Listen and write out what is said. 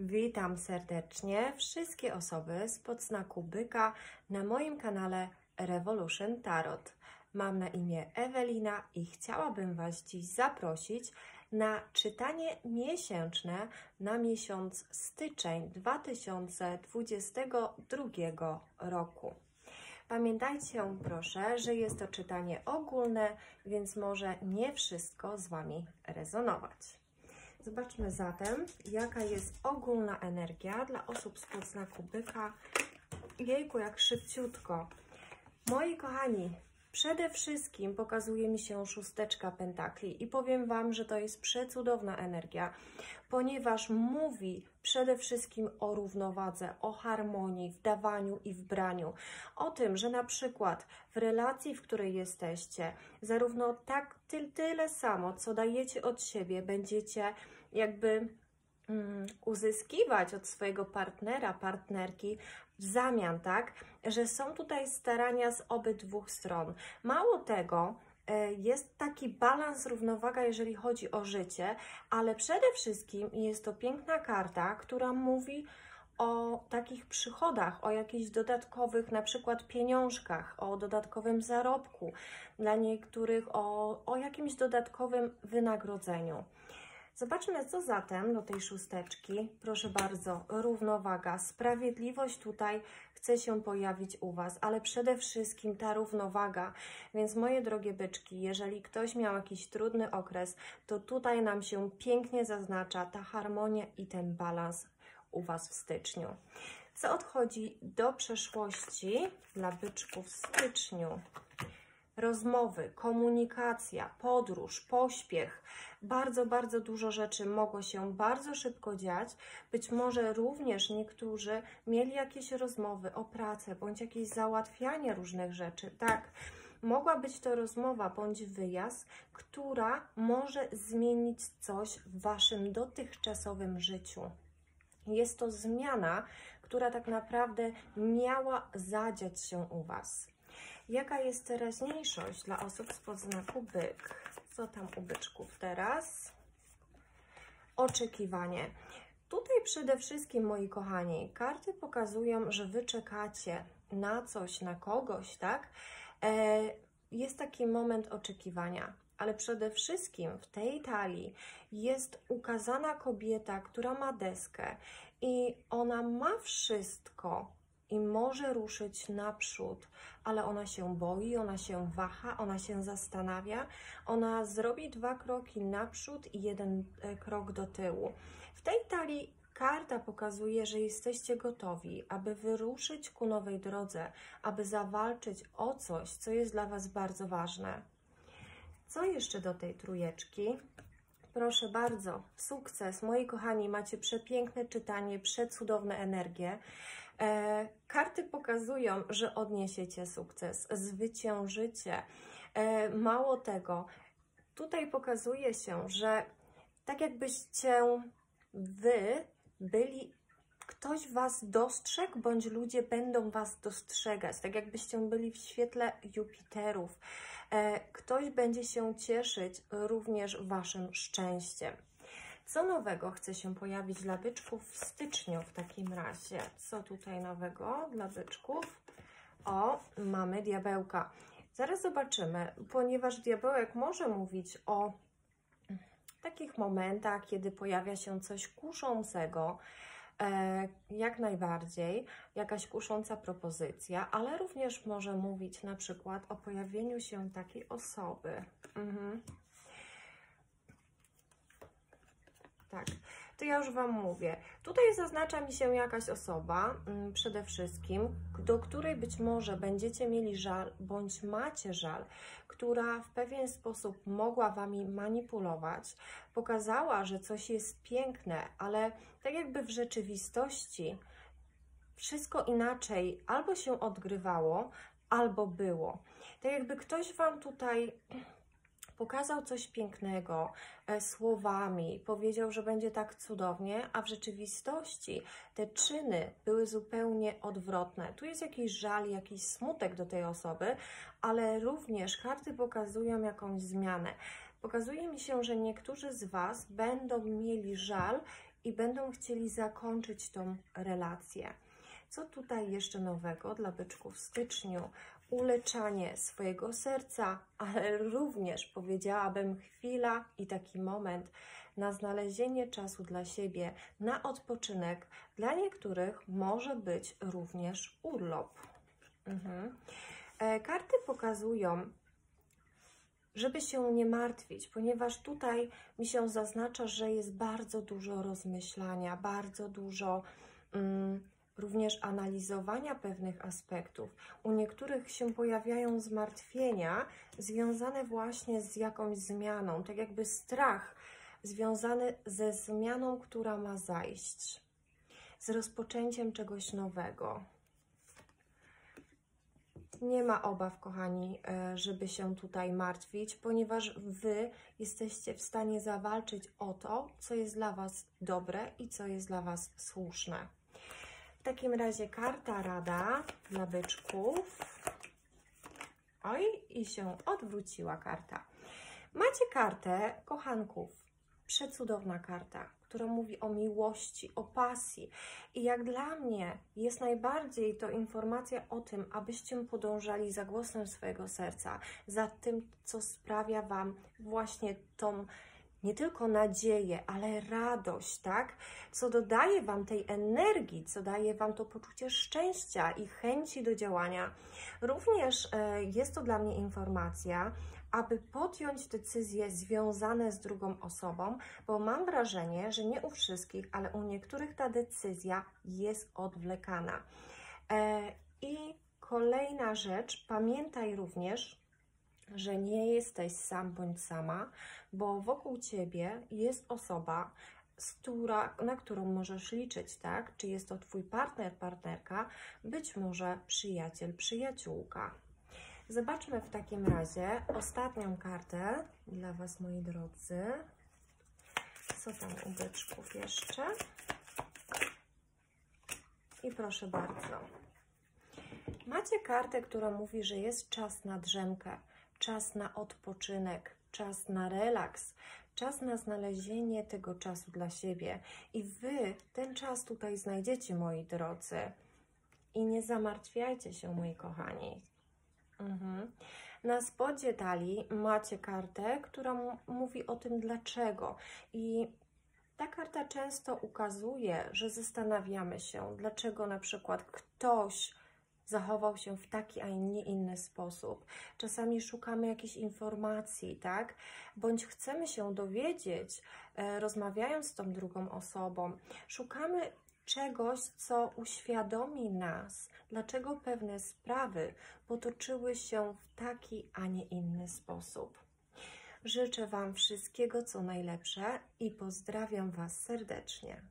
Witam serdecznie wszystkie osoby z podznaku byka na moim kanale Revolution Tarot. Mam na imię Ewelina i chciałabym Was dziś zaprosić na czytanie miesięczne na miesiąc styczeń 2022 roku. Pamiętajcie proszę, że jest to czytanie ogólne, więc może nie wszystko z Wami rezonować. Zobaczmy zatem, jaka jest ogólna energia dla osób z podznaku byka. Jejku, jak szybciutko. Moi kochani, przede wszystkim pokazuje mi się szósteczka pentakli i powiem Wam, że to jest przecudowna energia, ponieważ mówi przede wszystkim o równowadze, o harmonii w dawaniu i w braniu. O tym, że na przykład w relacji, w której jesteście, zarówno tak ty, tyle samo, co dajecie od siebie, będziecie jakby mm, uzyskiwać od swojego partnera, partnerki w zamian, tak, że są tutaj starania z obydwu stron. Mało tego, e, jest taki balans, równowaga, jeżeli chodzi o życie, ale przede wszystkim jest to piękna karta, która mówi o takich przychodach, o jakichś dodatkowych, na przykład pieniążkach, o dodatkowym zarobku, dla niektórych o, o jakimś dodatkowym wynagrodzeniu. Zobaczmy, co zatem do tej szósteczki. Proszę bardzo, równowaga, sprawiedliwość tutaj chce się pojawić u Was, ale przede wszystkim ta równowaga. Więc moje drogie byczki, jeżeli ktoś miał jakiś trudny okres, to tutaj nam się pięknie zaznacza ta harmonia i ten balans u Was w styczniu. Co odchodzi do przeszłości dla byczków w styczniu? Rozmowy, komunikacja, podróż, pośpiech. Bardzo, bardzo dużo rzeczy mogło się bardzo szybko dziać. Być może również niektórzy mieli jakieś rozmowy o pracę bądź jakieś załatwianie różnych rzeczy. Tak, mogła być to rozmowa bądź wyjazd, która może zmienić coś w Waszym dotychczasowym życiu. Jest to zmiana, która tak naprawdę miała zadziać się u Was. Jaka jest teraźniejszość dla osób z podznaku byk? Co tam u byczków teraz? Oczekiwanie. Tutaj przede wszystkim, moi kochani, karty pokazują, że Wy czekacie na coś, na kogoś, tak? E, jest taki moment oczekiwania, ale przede wszystkim w tej talii jest ukazana kobieta, która ma deskę i ona ma wszystko, i może ruszyć naprzód, ale ona się boi, ona się waha, ona się zastanawia, ona zrobi dwa kroki naprzód i jeden e, krok do tyłu. W tej talii karta pokazuje, że jesteście gotowi, aby wyruszyć ku nowej drodze, aby zawalczyć o coś, co jest dla Was bardzo ważne. Co jeszcze do tej trójeczki? Proszę bardzo, sukces. Moi kochani, macie przepiękne czytanie, przecudowne energie. E, karty pokazują, że odniesiecie sukces, zwyciężycie. E, mało tego, tutaj pokazuje się, że tak jakbyście wy byli ktoś Was dostrzegł, bądź ludzie będą Was dostrzegać, tak jakbyście byli w świetle Jupiterów. E, ktoś będzie się cieszyć również Waszym szczęściem. Co nowego chce się pojawić dla byczków w styczniu w takim razie? Co tutaj nowego dla byczków? O, mamy diabełka. Zaraz zobaczymy, ponieważ diabełek może mówić o takich momentach, kiedy pojawia się coś kuszącego, e, jak najbardziej, jakaś kusząca propozycja, ale również może mówić na przykład o pojawieniu się takiej osoby. Mhm. Tak, to ja już Wam mówię. Tutaj zaznacza mi się jakaś osoba, mm, przede wszystkim, do której być może będziecie mieli żal, bądź macie żal, która w pewien sposób mogła Wami manipulować, pokazała, że coś jest piękne, ale tak jakby w rzeczywistości wszystko inaczej albo się odgrywało, albo było. Tak jakby ktoś Wam tutaj pokazał coś pięknego e, słowami, powiedział, że będzie tak cudownie, a w rzeczywistości te czyny były zupełnie odwrotne. Tu jest jakiś żal, jakiś smutek do tej osoby, ale również karty pokazują jakąś zmianę. Pokazuje mi się, że niektórzy z Was będą mieli żal i będą chcieli zakończyć tą relację. Co tutaj jeszcze nowego dla byczków w styczniu? Uleczanie swojego serca, ale również powiedziałabym chwila i taki moment na znalezienie czasu dla siebie, na odpoczynek. Dla niektórych może być również urlop. Mhm. E, karty pokazują, żeby się nie martwić, ponieważ tutaj mi się zaznacza, że jest bardzo dużo rozmyślania, bardzo dużo mm, również analizowania pewnych aspektów. U niektórych się pojawiają zmartwienia związane właśnie z jakąś zmianą, tak jakby strach związany ze zmianą, która ma zajść, z rozpoczęciem czegoś nowego. Nie ma obaw, kochani, e, żeby się tutaj martwić, ponieważ Wy jesteście w stanie zawalczyć o to, co jest dla Was dobre i co jest dla Was słuszne. W takim razie karta rada dla byczków. Oj, i się odwróciła karta. Macie kartę kochanków. Przecudowna karta która mówi o miłości, o pasji. I jak dla mnie jest najbardziej to informacja o tym, abyście podążali za głosem swojego serca, za tym, co sprawia Wam właśnie tą nie tylko nadzieję, ale radość, tak? Co dodaje Wam tej energii, co daje Wam to poczucie szczęścia i chęci do działania. Również e, jest to dla mnie informacja, aby podjąć decyzje związane z drugą osobą, bo mam wrażenie, że nie u wszystkich, ale u niektórych ta decyzja jest odwlekana. E, I kolejna rzecz, pamiętaj również, że nie jesteś sam bądź sama, bo wokół ciebie jest osoba, która, na którą możesz liczyć, tak? Czy jest to Twój partner, partnerka, być może przyjaciel, przyjaciółka. Zobaczmy w takim razie ostatnią kartę dla Was, moi drodzy. Co tam u byczków jeszcze? I proszę bardzo. Macie kartę, która mówi, że jest czas na drzemkę, czas na odpoczynek, czas na relaks, czas na znalezienie tego czasu dla siebie. I Wy ten czas tutaj znajdziecie, moi drodzy. I nie zamartwiajcie się, moi kochani. Mhm. Na spodzie talii macie kartę, która mówi o tym dlaczego. I ta karta często ukazuje, że zastanawiamy się, dlaczego na przykład ktoś zachował się w taki, a nie inny sposób. Czasami szukamy jakiejś informacji, tak? Bądź chcemy się dowiedzieć, e, rozmawiając z tą drugą osobą. Szukamy czegoś, co uświadomi nas, dlaczego pewne sprawy potoczyły się w taki, a nie inny sposób. Życzę Wam wszystkiego, co najlepsze i pozdrawiam Was serdecznie.